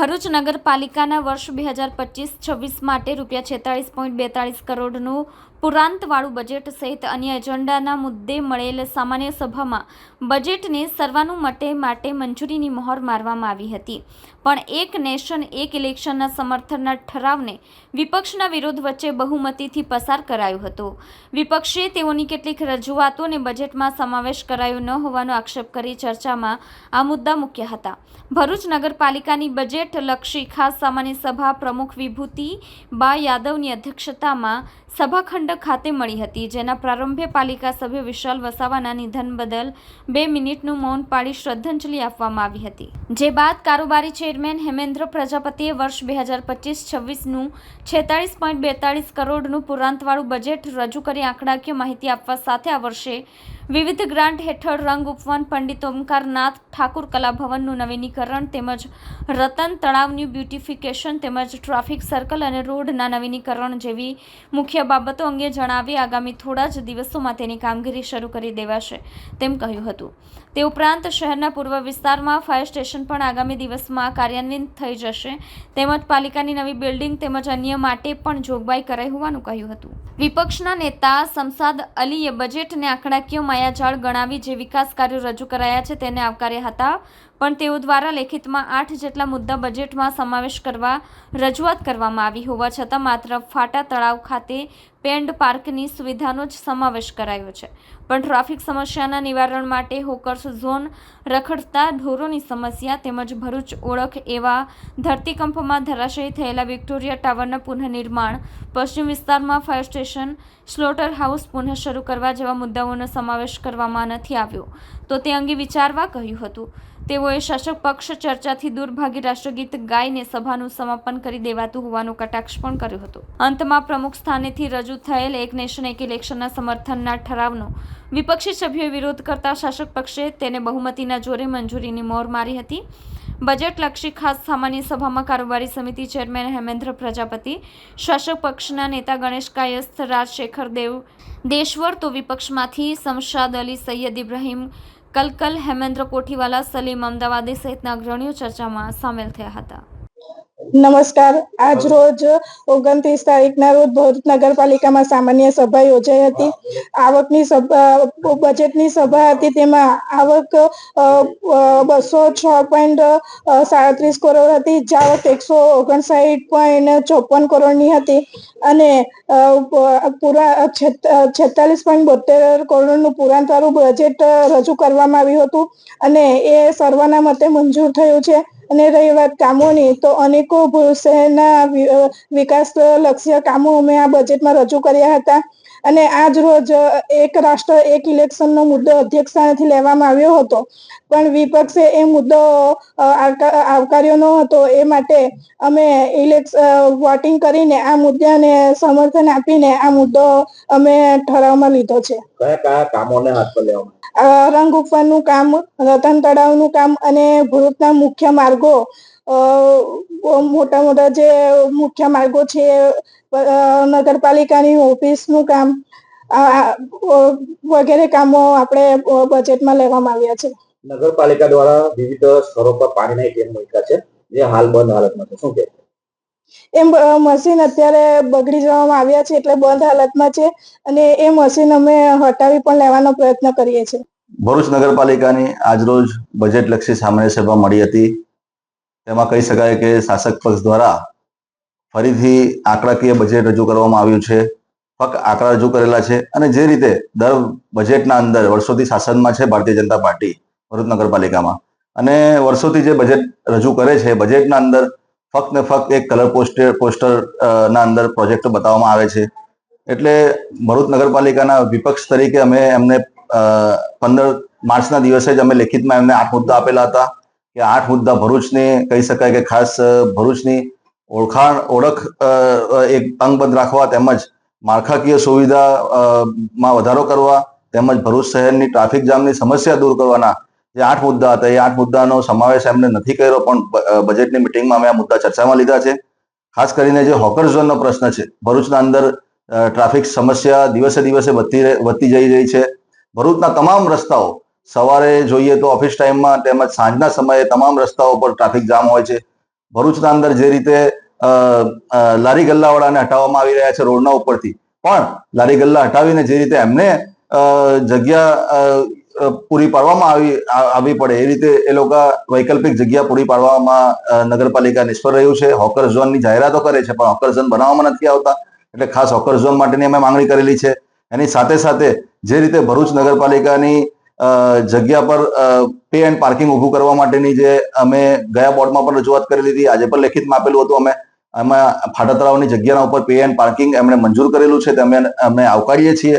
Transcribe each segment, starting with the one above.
ભરૂચ નગરપાલિકાના વર્ષ બે હજાર પચીસ છવ્વીસ માટે રૂપિયા છેતાળીસ પોઈન્ટ બેતાળીસ કરોડનું પુરાંતવાળું બજેટ સહિત અન્ય એજન્ડાના મુદ્દે મળેલ સામાન્ય સભામાં બજેટને સર્વાનુમતે માટે મંજૂરીની મહોર મારવામાં આવી હતી. પણ એક નેશન, એક ઇલેક્શનના સમર્થનના ઠરાવને વિપક્ષના વિરોધ વચ્ચે બહુમતીથી પસાર કરાયો હતો. વિપક્ષે તેઓની કેટલીક રજૂઆતોને બજેટમાં સમાવેશ કરાયો ન હોવાનો આક્ષેપ કરી ચર્ચામાં આ મુદ્દા મૂક્યા હતા. ભરૂચ નગરપાલિકાની બજેટ લક્ષી ખાસ સામાન્ય સભા પ્રમુખ વિભૂતિ બા યાદવની અધ્યક્ષતામાં સભાખંડ ખાતે મળી હતી, જેના પ્રારંભે પાલિકા સભ્ય વિશાલ વસાવાના નિધન બદલ બે મિનિટનું મૌન પાળી શ્રદ્ધાંજલિ આપવામાં આવી હતી. જે બાદ કારોબારી ચેરમેન હેમેન્દ્ર પ્રજાપતિએ વર્ષ બે હજાર પચીસ છવ્વીસનું છેતાળીસ પોઈન્ટ બેતાળીસ કરોડનું પુરાંતવાળું બજેટ રજૂ કરી આંકડાકીય માહિતી આપવા સાથે આ વર્ષે વિવિધ ગ્રાન્ટ હેઠળ રંગ ઉપવન પંડિત ઓમકારનાથ ઠાકુર કલાભવનનું નવીનીકરણ તેમજ રતન તળાવનું બ્યુટિફિકેશન તેમજ ટ્રાફિક સર્કલ અને રોડના નવીનીકરણ જેવી મુખ્ય બાબતો અંગે જણાવી આગામી થોડા જ દિવસોમાં તેની કામગીરી શરૂ કરી દેવાશે, તેમ કહ્યું હતું. તે ઉપરાંત શહેરના પૂર્વ વિસ્તારમાં ફાયર સ્ટેશન પણ આગામી દિવસમાં કાર્યાન્વિત થઈ જશે. તેમજ પાલિકાની નવી બિલ્ડિંગ તેમજ અન્ય માટે પણ જોગવાઈ કરાઈ હોવાનું કહ્યું હતું. વિપક્ષના નેતા સમસાદ અલીએ બજેટને આંકડાકીય માયાજાળ ગણાવી જે વિકાસ કાર્યો રજૂ કરાયા છે તેને આવકાર્યા હતા. પણ તેઓ દ્વારા લેખિતમાં આઠ જેટલા મુદ્દા બજેટમાં સમાવેશ કરવા રજૂઆત કરવામાં આવી હોવા છતાં માત્ર ફાટા તળાવ ખાતે પેન્ડ પાર્કની સુવિધાનો જ સમાવેશ કરાયો છે. પણ ટ્રાફિક સમસ્યાના નિવારણ માટે હોકર્સ ઝોન રખડતા ઢોરોની સમસ્યા તેમજ ભરૂચ ઓળખ એવા ધરતીકંપમાં ધરાશયી થયેલા વિક્ટોરિયા ટાવરના પુનઃનિર્માણ, પશ્ચિમ વિસ્તારમાં ફાયર સ્ટેશન, સ્લોટર હાઉસ પુનઃ શરૂ કરવા જેવા મુદ્દાઓનો સમાવેશ કરવામાં નથી આવ્યો. તો તે અંગે વિચારવા કહ્યું હતું. તેઓએ શાસક પક્ષ ચર્ચાથી દૂર ભાગી રાષ્ટ્રગીત ગાઈને સભાનું સમાપન કરી દેવાતું હોવાનો કટાક્ષ પણ કર્યો હતો. અંતમાં પ્રમુખ સ્થાનેથી રજૂ થયેલ એક નેશન એક ઇલેક્શનના સમર્થનના ઠરાવનો વિપક્ષી સભ્યોએ વિરોધ કરતા શાસક પક્ષે તેને બહુમતીના જોરે મંજૂરીની મોર મારી હતી. બજેટલક્ષી ખાસ સામાન્ય સભામાં કારોબારી સમિતિ ચેરમેન હેમેન્દ્ર પ્રજાપતિ, શાસક પક્ષના નેતા ગણેશ કાયસ્થ, રાજશેખર દેવ દેશવર તો વિપક્ષમાંથી સમશાદ અલી સૈયદ ઇબ્રાહીમ કલકલ હેમેન્દ્ર કોઠીવાલા સલીમ અમદાવાદી સહિતના અગ્રણીઓ ચર્ચામાં સામેલ થયા હતા. નમસ્કાર. આજ રોજ ઓગણત્રીસ તારીખના રોજ ભરૂચ નગરપાલિકામાં સામાન્ય સભા યોજાઈ હતી. આવકની સભા બજેટની સભા હતી. તેમાં આવક બસો છ પોઈન્ટ સાડત્રીસ કરોડ હતી. જાવક એકસો ઓગણસાઠ પોઈન્ટ ચોપન કરોડની હતી. અને પૂરા છેતાલીસ પોઈન્ટ બોતેર કરોડનું પુરાંતવાળું બજેટ રજૂ કરવામાં આવ્યું હતું. અને એ સર્વના મતે મંજૂર થયું છે. અને રહી વાત કામોની, તો અનેકો શહેરના વિકાસ લક્ષ્ય કામો અમે આ બજેટમાં રજૂ કર્યા હતા. અને આજ રોજ એક રાષ્ટ્ર એક ઇલેક્શનનો મુદ્દો અધ્યક્ષ સ્થાનેથી લેવામાં આવ્યો હતો. પણ વિપક્ષે એ મુદ્દો આવકાર્યો ન હતો. એ માટે અમે ઇલેક્શ વોટિંગ કરીને આ મુદ્દાને સમર્થન આપીને આ મુદ્દો અમે ઠરાવમાં લીધો છે. કયા કયા કામોને હાથ પર લેવામાં રંગ ઉપરનું કામ રતન તળાવનું કામ અને ભરૂચના મુખ્ય માર્ગો મોટા મોટા જે મુખ્ય માર્ગો છે નગરપાલિકાની ઓફિસનું કામ વગેરે કામો આપણે બજેટમાં લેવામાં આવ્યા છે. નગરપાલિકા દ્વારા વિવિધ સ્થળો પર પાણીના એટીએમ મૂક્યા છે જે હાલ બંધ હાલતમાં છે. શું કે? એમ મશીન અત્યારે બગડી જવામાં આવ્યા છે એટલે બંધ હાલતમાં છે અને એ મશીન અમે હટાવી પણ લેવાનો પ્રયત્ન કરીએ છીએ. ભરૂચ નગરપાલિકાની આજરોજ બજેટલક્ષી સામાન્ય સભા મળી હતી. તેમાં કહી શકાય કે શાસક પક્ષ દ્વારા ફરીથી આંકડાકીય બજેટ રજૂ કરવામાં આવ્યું છે. ફક્ત આંકડા રજૂ કરેલા છે અને જે રીતે દર બજેટના અંદર વર્ષોથી શાસનમાં છે ભારતીય જનતા પાર્ટી ભરૂચ નગરપાલિકામાં. અને વર્ષોથી જે બજેટ રજૂ કરે છે બજેટના અંદર ફક્ત ને ફક્ત એક કલર પોસ્ટર પોસ્ટર ના અંદર પ્રોજેક્ટ બતાવવામાં આવે છે. એટલે ભરૂચ નગરપાલિકાના વિપક્ષ તરીકે અમે એમને પંદર માર્ચના દિવસે જ અમે લેખિતમાં એમને આઠ મુદ્દા આપેલા હતા. કે આઠ મુદ્દા ભરૂચને કહી શકાય કે ખાસ ભરૂચની ઓળખાણ, ઓળખ એક અંગબદ્ધ રાખવા તેમજ માળખાકીય સુવિધા માં વધારો કરવા તેમજ ભરૂચ શહેરની ટ્રાફિક જામની સમસ્યા દૂર કરવાના જે આઠ મુદ્દા હતા, એ આઠ મુદ્દાનો સમાવેશ એમને નથી કર્યો, પણ બજેટની મિટિંગમાં અમે આ મુદ્દા ચર્ચામાં લીધા છે. ખાસ કરીને જે હોકર ઝોનનો પ્રશ્ન છે, ભરૂચના અંદર ટ્રાફિક સમસ્યા દિવસે દિવસે વધતી વધતી જઈ રહી છે. ભરૂચના તમામ રસ્તાઓ સવારે જોઈએ તો ઓફિસ ટાઈમમાં તેમજ સાંજના સમયે તમામ રસ્તાઓ પર ટ્રાફિક જામ હોય છે. ભરૂચના અંદર જે રીતે લારી ગલ્લાવાળાને હટાવવામાં આવી રહ્યા છે રોડના ઉપરથી. પણ લારી ગલ્લા હટાવીને જે રીતે એમને જગ્યા પૂરી પાડવામાં આવી આવી પડે, એ રીતે એ લોકો વૈકલ્પિક જગ્યા પૂરી પાડવામાં નગરપાલિકા નિષ્ફળ રહ્યું છે. હોકર ઝોનની જાહેરાતો કરે છે, પણ હોકર ઝોન બનાવવામાં નથી આવતા. એટલે ખાસ હોકર ઝોન માટેની અમે માંગણી કરેલી છે. એની સાથે સાથે જે રીતે ભરૂચ નગરપાલિકાની જગ્યા પર પે એન્ડ પાર્કિંગ ઊભું કરવા માટેની જે અમે ગયા બોર્ડમાં પણ રજૂઆત કરેલી હતી આજે પણ લેખિતમાં આપેલું હતું. અમે એમાં ફાટા જગ્યાના ઉપર પે એન્ડ પાર્કિંગ એમણે મંજૂર કરેલું છે. તે અમે અમે આવકારીએ છીએ.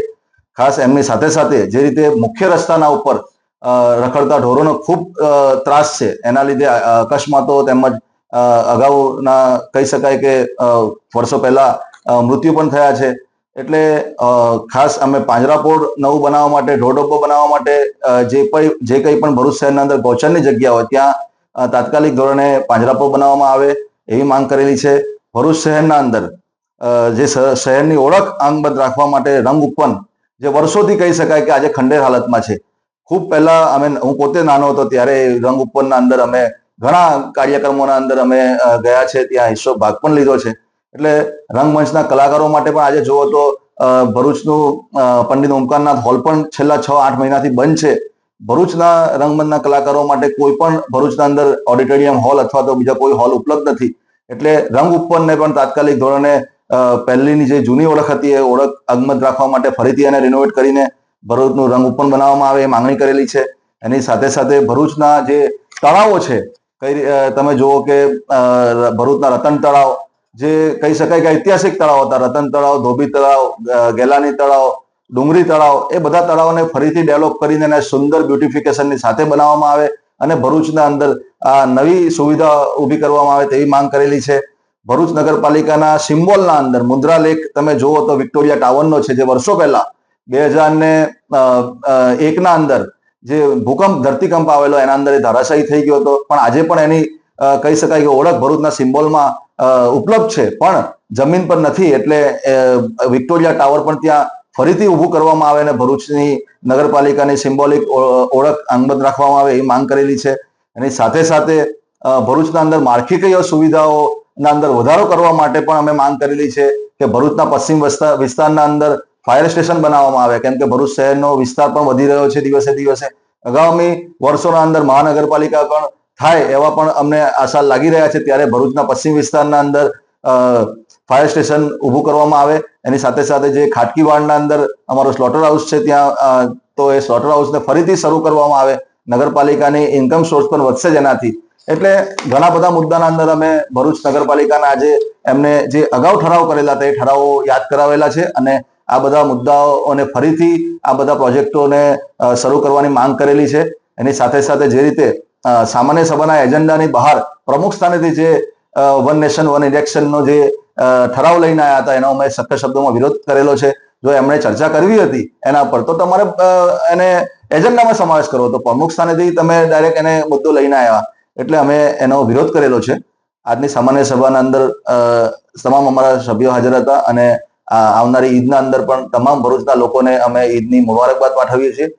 ખાસ એમની સાથે સાથે જે રીતે મુખ્ય રસ્તાના ઉપર રખડતા ઢોરોનો ખૂબ ત્રાસ છે. એના લીધે અકસ્માતો તેમજ અગાઉના કહી શકાય કે વર્ષો પહેલા મૃત્યુ પણ થયા છે. એટલે ખાસ અમે પાંજરાપોળ નવું બનાવવા માટે ઢોરડબ્બો બનાવવા માટે જે પણ જે કંઈ પણ ભરૂચ શહેરના અંદર ગૌચરની જગ્યા હોય, ત્યાં તાત્કાલિક ધોરણે પાંજરાપોળ બનાવવામાં આવે, એવી માંગ કરેલી છે. ભરૂચ શહેરના અંદર જે શહેરની ઓળખ આંગબદ્ધ રાખવા માટે રંગ ઉપવન, જે વર્ષોથી કહી શકાય કે આજે ખંડેર હાલતમાં છે. ખૂબ પહેલા અમે, હું પોતે નાનો હતો ત્યારે રંગ ઉપવનના અંદર અમે ઘણા કાર્યક્રમોના અંદર અમે ગયા છે, ત્યાં હિસ્સો ભાગ પણ લીધો છે. એટલે રંગમંચના કલાકારો માટે પણ આજે જુઓ તો ભરૂચનું પંડિત ઓમકારનાથ હોલ પણ છેલ્લા છ, આઠ મહિનાથી બંધ છે. ભરૂચના રંગમંચના કલાકારો માટે કોઈ પણ ભરૂચના અંદર ઓડિટોરિયમ હોલ અથવા તો બીજા કોઈ હોલ ઉપલબ્ધ નથી. એટલે રંગ ઉપવનને પણ તાત્કાલિક ધોરણે પહેલીની જે જૂની ઓળખ હતી એ ઓળખ અગમત રાખવા માટે ફરીથી એને રિનોવેટ કરીને ભરૂચનું રંગ ઉપવન બનાવવામાં આવે એ માંગણી કરેલી છે. એની સાથે સાથે ભરૂચના જે તળાવો છે, કઈ તમે જુઓ કે ભરૂચના રતન તળાવ જે કહી શકાય કે ઐતિહાસિક તળાવ હતા. રતન તળાવ, ધોબી તળાવ ગેલાની તળાવ, ડુંગરી તળાવ, એ બધા તળાવોને ફરીથી ડેવલપ કરીને એને સુંદર બ્યુટિફિકેશનની સાથે બનાવવામાં આવે અને ભરૂચના અંદર આ નવી સુવિધા ઊભી કરવામાં આવે તેવી માંગ કરેલી છે. ભરૂચ નગરપાલિકાના સિમ્બોલના અંદર મુદ્રા લેક તમે જુઓ તો વિક્ટોરિયા ટાવરનો છે જે વર્ષો પહેલા બે હજાર ને એકના અંદર જે ભૂકંપ, ધરતીકંપ આવેલો, એના અંદર એ ધરાશાયી થઈ ગયો હતો. પણ આજે પણ એની કહી શકાય કે ઓળખ ભરૂચના સિમ્બોલમાં ઉપલબ્ધ છે. પણ જમીન પર નથી, એટલે વિક્ટોરિયા ટાવર પણ ત્યાં ફરીથી ઊભું કરવામાં આવે અને ભરૂચની નગરપાલિકાની સિમ્બોલિક ઓળખ અંગબદ્ધ રાખવામાં આવે એ માંગ કરેલી છે. એની સાથે સાથે ભરૂચના અંદર માળખાકીય સુવિધાઓના અંદર વધારો કરવા માટે પણ અમે માંગ કરેલી છે કે ભરૂચના પશ્ચિમ વિસ્તારના અંદર ફાયર સ્ટેશન બનાવવામાં આવે. કેમ કે ભરૂચ શહેરનો વિસ્તાર પણ વધી રહ્યો છે દિવસે દિવસે. આગામી વર્ષોના અંદર મહાનગરપાલિકા પણ થાય એવા પણ અમને આશા લાગી રહ્યા છે ત્યારે ભરૂચના પશ્ચિમ વિસ્તારના અંદર ફાયર સ્ટેશન ઊભું કરવામાં આવે. એની સાથે સાથે જે ખાટકીવાડના અંદર અમારો સ્લોટર હાઉસ છે ત્યાં તો એ સ્લોટર હાઉસને ફરીથી શરૂ કરવામાં આવે. નગરપાલિકાની ઇન્કમ સોર્સ પણ વધશે જ એનાથી. એટલે ઘણા બધા મુદ્દાના અંદર અમે ભરૂચ નગરપાલિકાના આજે એમને જે અગાઉ ઠરાવ કરેલા એ ઠરાવો યાદ કરાવેલા છે અને આ બધા મુદ્દાઓને ફરીથી આ બધા પ્રોજેક્ટોને શરૂ કરવાની માંગ કરેલી છે. એની સાથે સાથે જે રીતે સામાન્ય સભાના એજન્ડાની બહાર પ્રમુખ સ્થાનેથી જે વન નેશન, વન ઇલેક્શનનો જે ઠરાવ લઈને આવ્યા હતા, એનો અમે સખ્ત શબ્દોમાં વિરોધ કરેલો છે. જો એમણે ચર્ચા કરવી હતી એના પર, તો તમારે એને એજન્ડામાં સમાવેશ કરવો તો પ્રમુખ સ્થાનેથી તમે ડાયરેક્ટ એને મુદ્દો લઈને આવ્યા એટલે અમે એનો વિરોધ કરેલો છે. આજની સામાન્ય સભાના અંદર તમામ અમારા સભ્યો હાજર હતા અને આવનારી ઈદના અંદર પણ તમામ ભરૂચના લોકોને અમે ઈદની મુબારકબાદ પાઠવીએ છીએ.